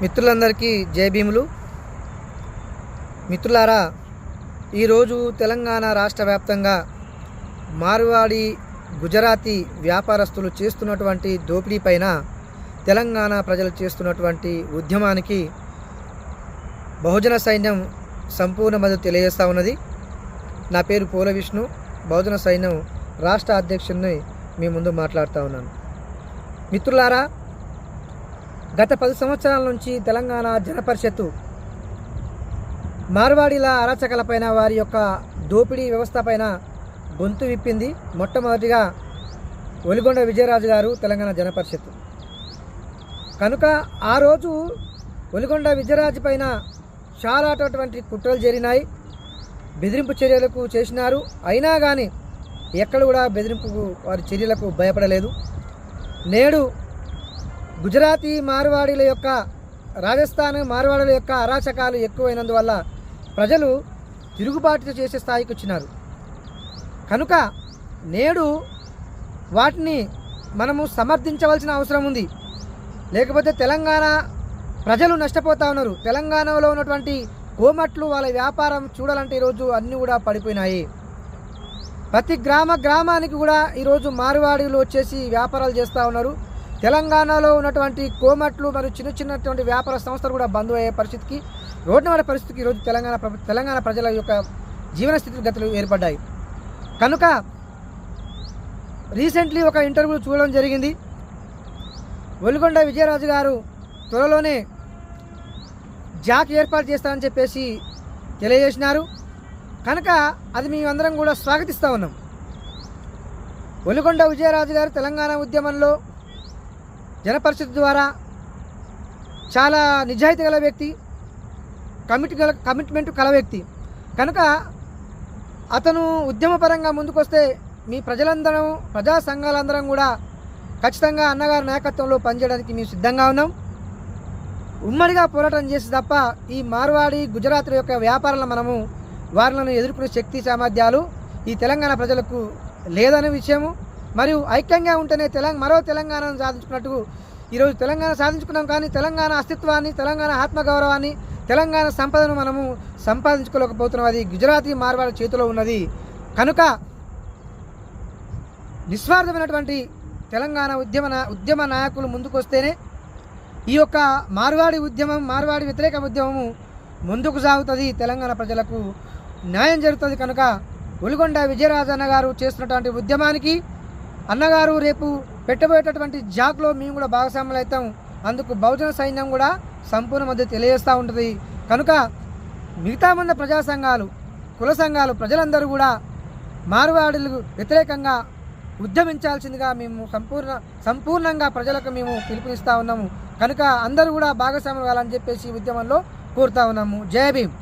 మిత్రులందరికీ జై భీములు. మిత్రులారా ఈరోజు తెలంగాణ రాష్ట్ర వ్యాప్తంగా మార్వాడి గుజరాతీ వ్యాపారస్తులు చేస్తున్నటువంటి దోపిడీ పైన తెలంగాణ ప్రజలు చేస్తున్నటువంటి ఉద్యమానికి బహుజన సైన్యం సంపూర్ణ మద్దతు తెలియజేస్తూ ఉన్నది. నా పేరు పూల విష్ణు. బహుజన సైన్యం రాష్ట్ర అధ్యక్షుడిని మీ ముందు మాట్లాడుతూ ఉన్నాను. మిత్రులారా గత పది సంవత్సరాల నుంచి తెలంగాణ జనపరిషత్తు మార్వాడీల అరాచకాలపైన వారి యొక్క దోపిడీ వ్యవస్థ పైన గొంతు విప్పింది. మొట్టమొదటిగా ఒలిగొండ విజయరాజు గారు తెలంగాణ జనపరిషత్తు. కనుక ఆ రోజు ఒలిగొండ విజయరాజు పైన చాలా అటువంటి కుట్రలు జరిగినాయి. బెదిరింపు చర్యలకు చేసినారు. అయినా కానీ ఎక్కడ కూడా బెదిరింపు వారి చర్యలకు భయపడలేదు. నేడు గుజరాతీ మార్వాడీల యొక్క రాజస్థాన్ మార్వాడీల యొక్క అరాచకాలు ఎక్కువైనందువల్ల ప్రజలు తిరుగుబాటు చేసే స్థాయికి వచ్చినారు. కనుక నేడు వాటిని మనము సమర్థించవలసిన అవసరం ఉంది. లేకపోతే తెలంగాణ ప్రజలు నష్టపోతా ఉన్నారు. తెలంగాణలో ఉన్నటువంటి కోమట్లు వాళ్ళ వ్యాపారం చూడాలంటే ఈరోజు అన్నీ కూడా పడిపోయినాయి. ప్రతి గ్రామ గ్రామానికి కూడా ఈరోజు మారువాడీలు వచ్చేసి వ్యాపారాలు చేస్తూ ఉన్నారు. తెలంగాణలో ఉన్నటువంటి కోమట్లు మరియు చిన్న చిన్నటువంటి వ్యాపార సంస్థలు కూడా బంద్ అయ్యే పరిస్థితికి రోడ్డు పడే పరిస్థితికి ఈరోజు తెలంగాణ తెలంగాణ ప్రజల యొక్క జీవన స్థితిగతులు ఏర్పడ్డాయి. కనుక రీసెంట్లీ ఒక ఇంటర్వ్యూ చూడడం జరిగింది. ఒలిగొండ విజయరాజు గారు త్వరలోనే జాక్ ఏర్పాటు చేస్తారని చెప్పేసి తెలియజేసినారు. కనుక అది మేమందరం కూడా స్వాగతిస్తూ ఉన్నాం. ఒలిగొండ విజయరాజు గారు తెలంగాణ ఉద్యమంలో జనపరిషత్ ద్వారా చాలా నిజాయితీ గల వ్యక్తి కమిట్ గల కమిట్మెంట్ కల వ్యక్తి. కనుక అతను ఉద్యమపరంగా ముందుకొస్తే మీ ప్రజలందరం ప్రజా సంఘాలందరం కూడా ఖచ్చితంగా అన్నగారి నాయకత్వంలో పనిచేయడానికి మేము సిద్ధంగా ఉన్నాం. ఉమ్మడిగా పోరాటం చేసి తప్ప ఈ మార్వాడి గుజరాత్ల యొక్క వ్యాపారాలను మనము వారిలను ఎదుర్కొనే శక్తి సామర్థ్యాలు ఈ తెలంగాణ ప్రజలకు లేదనే విషయము. మరియు ఐక్యంగా ఉంటేనే తెలంగాణ మరో తెలంగాణను సాధించుకున్నట్టు ఈరోజు తెలంగాణ సాధించుకున్నాం కానీ తెలంగాణ అస్తిత్వాన్ని తెలంగాణ ఆత్మగౌరవాన్ని తెలంగాణ సంపదను మనము సంపాదించుకోలేకపోతున్నాం. అది గుజరాతీ మార్వాడి చేతిలో ఉన్నది. కనుక నిస్వార్థమైనటువంటి తెలంగాణ ఉద్యమ ఉద్యమ నాయకులు ముందుకొస్తేనే ఈ యొక్క మార్వాడి ఉద్యమం మార్వాడి వ్యతిరేక ఉద్యమము ముందుకు సాగుతుంది. తెలంగాణ ప్రజలకు న్యాయం జరుగుతుంది. కనుక ఒలిగొండ విజయరాజన్న గారు చేస్తున్నటువంటి ఉద్యమానికి అన్నగారు రేపు పెట్టబోయేటటువంటి జాక్లో మేము కూడా భాగస్వాములు అవుతాం. అందుకు బహుజన సైన్యం కూడా సంపూర్ణ మద్దతు తెలియజేస్తూ ఉంటుంది. కనుక మిగతా మంది ప్రజా సంఘాలు కుల సంఘాలు ప్రజలందరూ కూడా మారువాడులకు వ్యతిరేకంగా ఉద్యమించాల్సిందిగా మేము సంపూర్ణ సంపూర్ణంగా ప్రజలకు మేము పిలుపునిస్తూ ఉన్నాము. కనుక అందరూ కూడా భాగస్వామి కావాలని చెప్పేసి ఉద్యమంలో కోరుతా ఉన్నాము. జయ భీమ్.